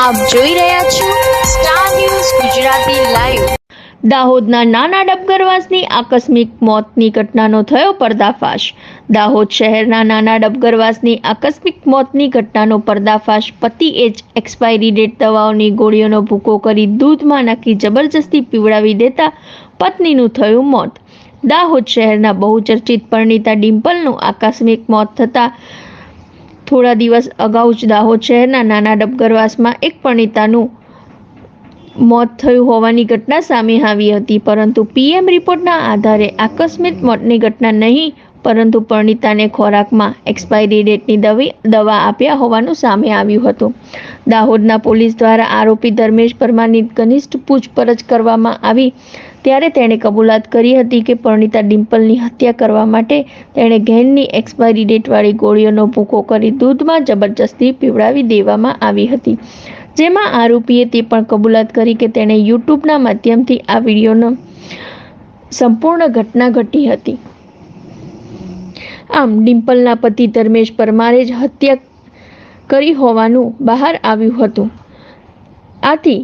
આપ જોઈ રહ્યા છો સ્ટાર ન્યૂઝ ગુજરાતી લાઈવ દાહોદના નાના ડબગરવાસની આકસ્મિક મોતની ઘટનાનો થયો પર્દાફાશ. દાહોદ શહેરના નાના ડબગરવાસની આકસ્મિક મોતની ઘટનાનો પર્દાફાશ પતિ જ એક્સપાયરી ડેટ દવાઓની ગોળીઓનો ભૂકો કરી દૂધમાં નાખી જબરજસ્તી પીવડાવી દેતા પત્નીનું થયું મોત. દાહોદ શહેરના બહુચર્ચિત પરણીતા ડિમ્પલનું આકસ્મિક મોત થતાં થોડા દિવસ અગાઉ જ દાહોદ શહેરના નાના ડબગરવાસમાં એક પણિતાનું મોત થયું હોવાની ઘટના સામે આવી હતી, પરંતુ પીએમ રિપોર્ટના આધારે આકસ્મિક મોતની ઘટના નહીં પરંતુ પરણિતાને ખોરાકમાં એક્સપાયરી ડેટની દવી, દવા આપ્યા હોવાનું સામે આવ્યું હતું. દાહોદના પોલીસ દ્વારા આરોપી ધર્મેશ પરમારની ઘનિષ્ઠ પૂછપરછ કરવામાં આવી, ત્યારે તેણે કબૂલાત કરી હતી કે પરણિતા ડિમ્પલની હત્યા કરવા માટે તેણે ઘેનની એક્સપાયરી ડેટવાળી ગોળીઓનો ભૂકો કરી દૂધમાં જબરજસ્તી પીવડાવી દેવામાં આવી હતી. જેમાં આરોપીએ તે પણ કબૂલાત કરી કે તેણે યુટ્યુબના માધ્યમથી આ વિડીયોનો સંપૂર્ણ ઘટના ઘટી હતી. આમ ડિમ્પલના પતિ ધર્મેશ પરમારે જ હત્યા કરી હોવાનું બહાર આવ્યું હતું. આથી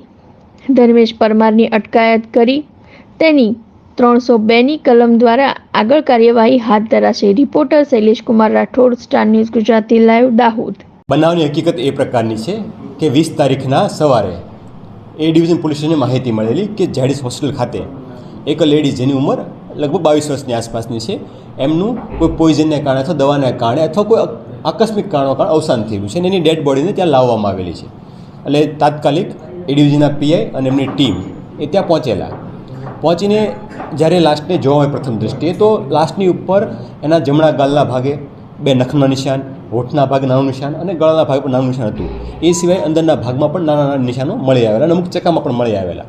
ધર્મેશ પરમારની અટકાયત કરી તેની ત્રણસો બેની કલમ દ્વારા આગળ કાર્યવાહી હાથ ધરાશે. Reporter Shaileshkumar Rathod, star news Gujarati live, Dahod. બનાવની હકીકત એ પ્રકારની છે કે વીસ તારીખના સવારે એ ડિવિઝન પોલીસ માહિતી મળેલી કે જેડિસ હોસ્પિટલ ખાતે એક લેડીઝ જેની ઉંમર લગભગ બાવીસ વર્ષની આસપાસની છે. એમનું કોઈ પોઈઝનને કારણે અથવા દવાને કારણે અથવા કોઈ આકસ્મિક કારણો કારણે અવસાન થયેલું છે અને એની ડેડ બોડીને ત્યાં લાવવામાં આવેલી છે. એટલે તાત્કાલિક એડીવીજીના પીઆઈ અને એમની ટીમ એ ત્યાં પહોંચેલા. પહોંચીને જ્યારે લાસ્ટને જોવા હોય પ્રથમ દૃષ્ટિએ તો લાસ્ટની ઉપર એના જમણા ગાલના ભાગે બે નખના નિશાન, હોઠના ભાગે નાનું નિશાન અને ગળાના ભાગે પણ નાનું નિશાન હતું. એ સિવાય અંદરના ભાગમાં પણ નાના નાના નિશાનો મળી આવેલા અને અમુક ચકામાં પણ મળી આવેલા.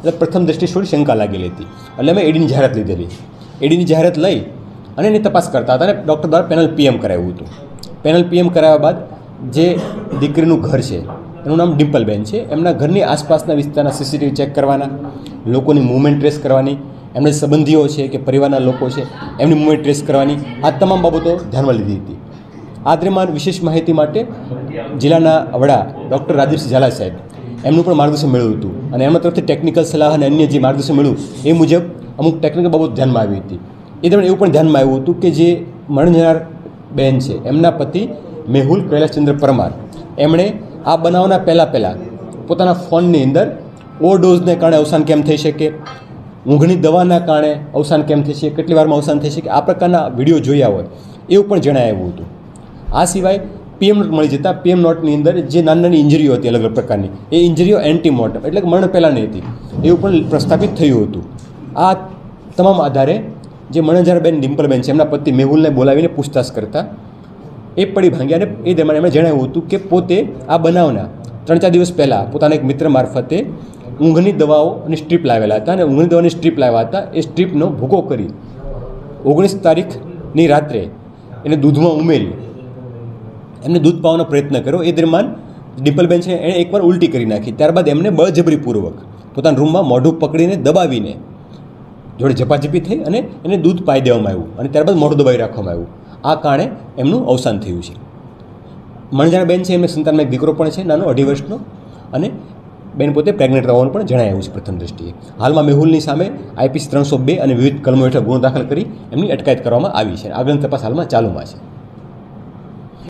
એટલે પ્રથમ દૃષ્ટિએ થોડી શંકા લાગેલી હતી. એટલે અમે એડીની જાહેરાત લીધેલી. એડીની જાહેરાત લઈ અને એની તપાસ કરતા હતા અને ડૉક્ટર દ્વારા પેનલ પીએમ કરાવ્યું હતું. પેનલ પીએમ કરાવ્યા બાદ જે દીકરીનું ઘર છે, એનું નામ ડિમ્પલબેન છે, એમના ઘરની આસપાસના વિસ્તારના સીસીટીવી ચેક કરવાના, લોકોની મૂવમેન્ટ ટ્રેસ કરવાની, એમના સંબંધીઓ છે કે પરિવારના લોકો છે, એમની મૂવમેન્ટ ટ્રેસ કરવાની, આ તમામ બાબતો ધ્યાનમાં લીધી હતી. આ દરમિયાન વિશેષ માહિતી માટે જિલ્લાના વડા ડૉક્ટર રાજેશ ઝાલા સાહેબ એમનું પણ માર્ગદર્શન મેળવ્યું હતું. અને એમના તરફથી ટેકનિકલ સલાહ અને અન્ય જે માર્ગદર્શન મળ્યું એ મુજબ અમુક ટેકનિકલ બાબત ધ્યાનમાં આવી હતી. એ દરમિયાન એવું પણ ધ્યાનમાં આવ્યું હતું કે જે મરણજનાર બહેન છે, એમના પતિ મેહુલ કૈલાસચંદ્ર પરમાર. એમણે આ બનાવના પહેલાં પહેલાં પોતાના ફોનની અંદર ઓવરડોઝને કારણે અવસાન કેમ થઈ શકે, ઊંઘની દવાના કારણે અવસાન કેમ થઈ શકે, કેટલી વારમાં અવસાન થઈ શકે, આ પ્રકારના વીડિયો જોયા હોય એવું પણ જણાવ્યું હતું. આ સિવાય પીએમ નોટ મળી જતા પીએમ નોટની અંદર જે નાની નાની ઇન્જરીઓ હતી અલગ અલગ પ્રકારની, એ ઇન્જરીઓ એન્ટીમોર્ટમ એટલે કે મરણ પહેલાંની હતી. એવું પણ પ્રસ્થાપિત થયું હતું. આ તમામ આધારે જે મણજારબેન ડિમ્પલબેન છે, એમના પતિ મેહુલને બોલાવીને પૂછતાછ કરતા, એ પડી ભાંગ્યા અને એ દરમિયાન એમણે જણાવ્યું હતું કે પોતે આ બનાવના ત્રણ ચાર દિવસ પહેલાં પોતાના એક મિત્ર મારફતે ઊંઘની દવાઓ અને સ્ટ્રીપ લાવેલા હતા અને ઊંઘની દવાની સ્ટ્રીપ લાવ્યા હતા. એ સ્ટ્રીપનો ભૂકો કરી ઓગણીસ તારીખની રાત્રે એને દૂધમાં ઉમેરી એમને દૂધ પાવાનો પ્રયત્ન કર્યો. એ દરમિયાન ડિમ્પલબેન છે એણે એકવાર ઉલટી કરી નાખી. ત્યારબાદ એમને બળજબરીપૂર્વક પોતાના રૂમમાં મોઢું પકડીને દબાવીને જોડે ઝપાઝપી થઈ અને એને દૂધ પાઈ દેવામાં આવ્યું અને ત્યારબાદ મોઢું દબાવી રાખવામાં આવ્યું. આ કારણે એમનું અવસાન થયું છે. મણજાણા બેન છે, એમને સંતાનમાં એક દીકરો પણ છે, નાનો અઢી વર્ષનો. અને બેન પોતે પ્રેગ્નેન્ટ હોવાનું પણ જણાવ્યું છે પ્રથમ દ્રષ્ટિએ. હાલમાં મેહુલની સામે આઈપીસી ત્રણસો બે અને વિવિધ કલમો હેઠળ ગુનો દાખલ કરી એમની અટકાયત કરવામાં આવી છે. આગળની તપાસ હાલમાં ચાલુમાં છે.